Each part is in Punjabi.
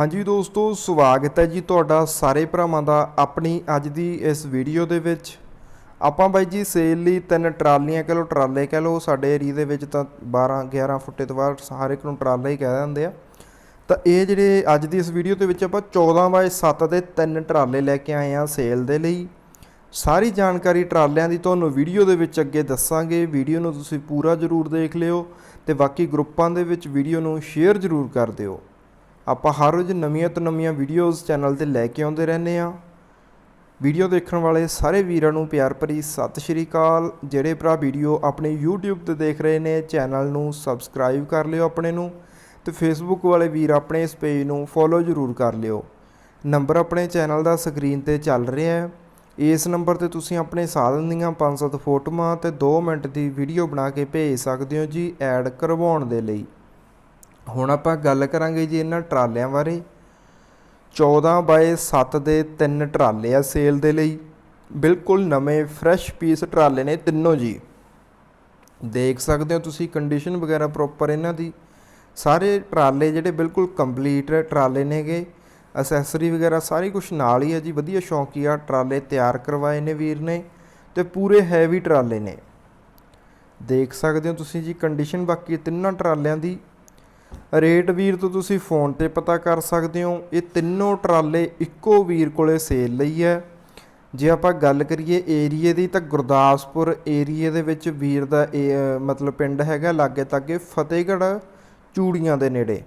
ਹਾਂਜੀ ਦੋਸਤੋ, ਸਵਾਗਤ ਹੈ ਜੀ ਤੁਹਾਡਾ ਸਾਰੇ ਭਰਾਵਾਂ ਦਾ ਆਪਣੀ ਅੱਜ ਦੀ ਇਸ ਵੀਡੀਓ ਦੇ ਵਿੱਚ। ਆਪਾਂ ਬਾਈ ਜੀ ਸੇਲ ਲਈ ਤਿੰਨ ਟਰਾਲੀਆਂ ਕਹ ਲਓ, ਟਰਾਲੇ ਕਹ ਲਓ, ਸਾਡੇ ਏਰੀਆ ਦੇ ਵਿੱਚ ਤਾਂ 12 11 ਫੁੱਟੇ ਤੋਂ ਬਾਅਦ ਹਰ ਇੱਕ ਨੂੰ ਟਰਾਲਾ ਹੀ ਕਹਿ ਦਿੰਦੇ ਆ। ਤਾਂ ਇਹ ਜਿਹੜੇ ਅੱਜ ਦੀ ਇਸ ਵੀਡੀਓ ਦੇ ਵਿੱਚ ਆਪਾਂ 14 ਬਾਏ 7 ਦੇ ਤਿੰਨ ਟਰਾਲੇ ਲੈ ਕੇ ਆਏ ਆ ਸੇਲ ਦੇ ਲਈ। ਸਾਰੀ ਜਾਣਕਾਰੀ ਟਰਾਲਿਆਂ ਦੀ ਤੁਹਾਨੂੰ ਵੀਡੀਓ ਦੇ ਵਿੱਚ ਅੱਗੇ ਦੱਸਾਂਗੇ। ਵੀਡੀਓ ਨੂੰ ਤੁਸੀਂ ਪੂਰਾ ਜ਼ਰੂਰ ਦੇਖ ਲਿਓ ਤੇ ਬਾਕੀ ਗਰੁੱਪਾਂ ਦੇ ਵਿੱਚ ਵੀਡੀਓ ਨੂੰ ਸ਼ੇਅਰ ਜ਼ਰੂਰ ਕਰ ਦਿਓ। ਆਪਾਂ ਹਰ ਰੋਜ਼ ਨਵੀਆਂ ਤੋਂ ਨਵੀਆਂ ਵੀਡੀਓਜ਼ ਚੈਨਲ ਤੇ ਲੈ ਕੇ ਆਉਂਦੇ ਰਹਿੰਦੇ ਆ ਵੀਡੀਓ ਦੇਖਣ ਵਾਲੇ ਸਾਰੇ ਵੀਰਾਂ ਨੂੰ ਪਿਆਰ ਭਰੀ ਸਤਿ ਸ਼੍ਰੀ ਅਕਾਲ। ਜਿਹੜੇ ਭਰਾ ਵੀਡੀਓ ਆਪਣੇ YouTube ਤੇ ਦੇਖ ਰਹੇ ਨੇ ਚੈਨਲ ਨੂੰ ਸਬਸਕ੍ਰਾਈਬ ਕਰ ਲਿਓ ਆਪਣੇ ਨੂੰ ਤੇ Facebook ਵਾਲੇ ਵੀਰ ਆਪਣੇ ਇਸ ਪੇਜ ਨੂੰ ਫੋਲੋ ਜ਼ਰੂਰ ਕਰ ਲਿਓ। ਨੰਬਰ ਆਪਣੇ ਚੈਨਲ ਦਾ ਸਕਰੀਨ ਤੇ ਚੱਲ ਰਿਹਾ ਹੈ। ਇਸ ਨੰਬਰ ਤੇ ਤੁਸੀਂ ਆਪਣੇ ਸਾਧਨ ਦੀਆਂ 5-7 ਫੋਟੋਆਂ ਤੇ 2 ਮਿੰਟ ਦੀ ਵੀਡੀਓ ਬਣਾ ਕੇ ਭੇਜ ਸਕਦੇ ਹੋ ਜੀ ਐਡ ਕਰਵਾਉਣ ਦੇ ਲਈ। ਹੁਣ ਆਪਾਂ ਗੱਲ ਕਰਾਂਗੇ ਜੀ ਇਹਨਾਂ ਟਰਾਲਿਆਂ ਬਾਰੇ। 14 ਬਾਏ 7 ਦੇ ਤਿੰਨ ਟਰਾਲੇ ਆ ਸੇਲ ਦੇ ਲਈ। ਬਿਲਕੁਲ ਨਵੇਂ ਫਰੈਸ਼ ਪੀਸ ਟਰਾਲੇ ਨੇ ਤਿੰਨੋਂ ਜੀ। ਦੇਖ ਸਕਦੇ ਹੋ ਤੁਸੀਂ ਕੰਡੀਸ਼ਨ ਵਗੈਰਾ ਪ੍ਰੋਪਰ ਇਹਨਾਂ ਦੀ। ਸਾਰੇ ਟਰਾਲੇ ਜਿਹੜੇ ਬਿਲਕੁਲ ਕੰਪਲੀਟ ਟਰਾਲੇ ਨੇਗੇ। ਅਸੈਸਰੀ ਵਗੈਰਾ ਸਾਰੀ ਕੁਝ ਨਾਲ ਹੀ ਹੈ ਜੀ। ਵਧੀਆ ਸ਼ੌਂਕੀਆ ਟਰਾਲੇ ਤਿਆਰ ਕਰਵਾਏ ਨੇ ਵੀਰ ਨੇ ਤੇ ਪੂਰੇ ਹੈਵੀ ਟਰਾਲੇ ਨੇ। ਦੇਖ ਸਕਦੇ ਹੋ ਤੁਸੀਂ ਜੀ ਕੰਡੀਸ਼ਨ ਬਾਕੀ ਤਿੰਨਾਂ ਟਰਾਲਿਆਂ ਦੀ। ਰੇਟ ਵੀਰ ਤੋਂ ਤੁਸੀਂ ਫੋਨ ਤੇ ਪਤਾ ਕਰ ਸਕਦੇ ਹੋ ਇਹ ਤਿੰਨੋਂ ਟਰਾਲੇ ਇੱਕੋ ਵੀਰ ਕੋਲੇ ਸੇਲ ਲਈ ਹੈ। ਜੇ ਆਪਾਂ ਗੱਲ ਕਰੀਏ ਏਰੀਏ ਦੀ ਤਾਂ ਗੁਰਦਾਸਪੁਰ ਏਰੀਏ ਦੇ ਵਿੱਚ ਵੀਰ ਦਾ ਇਹ, ਮਤਲਬ ਪਿੰਡ ਹੈਗਾ ਲਾਗੇ ਤਾਗੇ ਫਤਿਹਗੜ੍ਹ ਚੂੜੀਆਂ ਦੇ ਨੇੜੇ।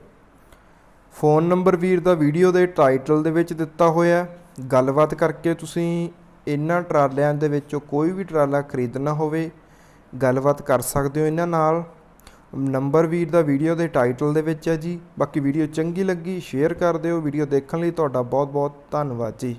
ਫੋਨ ਨੰਬਰ ਵੀਰ ਦਾ ਵੀਡੀਓ ਦੇ ਟਾਈਟਲ ਦੇ ਵਿੱਚ ਦਿੱਤਾ ਹੋਇਆ ਗੱਲਬਾਤ ਕਰਕੇ ਤੁਸੀਂ ਇਹਨਾਂ ਟਰਾਲਿਆਂ ਦੇ ਵਿੱਚੋਂ ਕੋਈ ਵੀ ਟਰਾਲਾ ਖਰੀਦਣਾ ਹੋਵੇ ਗੱਲਬਾਤ ਕਰ ਸਕਦੇ ਹੋ ਇਹਨਾਂ ਨਾਲ। ਨੰਬਰ ਵੀਰ ਦਾ ਵੀਡੀਓ ਦੇ ਟਾਈਟਲ ਦੇ ਵਿੱਚ ਹੈ ਜੀ। ਬਾਕੀ ਵੀਡੀਓ ਚੰਗੀ ਲੱਗੀ, ਸ਼ੇਅਰ ਕਰ ਦਿਓ। ਵੀਡੀਓ ਦੇਖਣ ਲਈ ਤੁਹਾਡਾ ਬਹੁਤ ਬਹੁਤ ਧੰਨਵਾਦ ਜੀ।